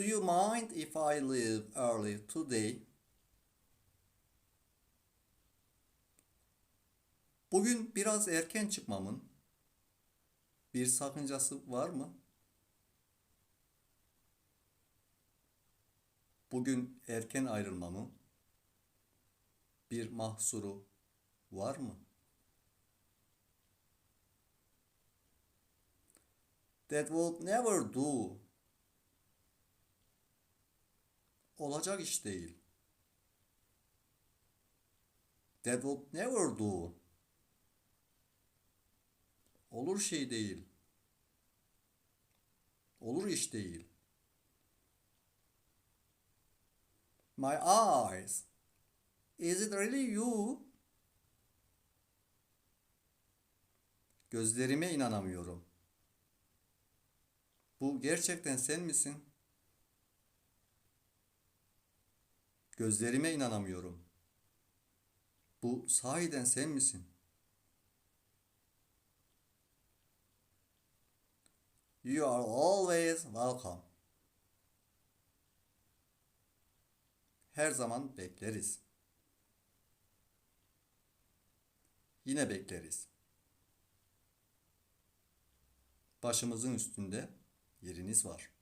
Do you mind if I leave early today? Bugün biraz erken çıkmamın bir sakıncası var mı? Bugün erken ayrılmamın bir mahsuru var mı? That would never do. Olacak iş değil. That would never do. Olur şey değil. Olur iş değil. My eyes. Is it really you? Gözlerime inanamıyorum. Bu gerçekten sen misin? Gözlerime inanamıyorum. Bu sahiden sen misin? You are always welcome. Her zaman bekleriz. Yine bekleriz. Başımızın üstünde yeriniz var.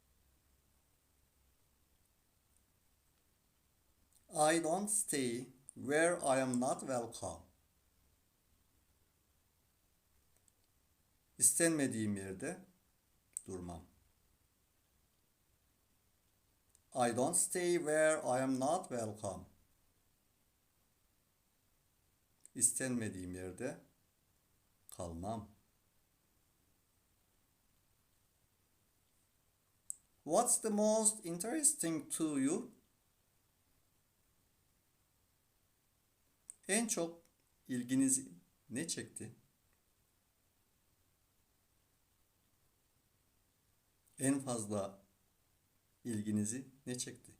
I don't stay where I am not welcome. İstenmediğim yerde durmam. I don't stay where I am not welcome. İstenmediğim yerde kalmam. What's the most interesting to you? En çok ilginizi ne çekti? En fazla ilginizi ne çekti?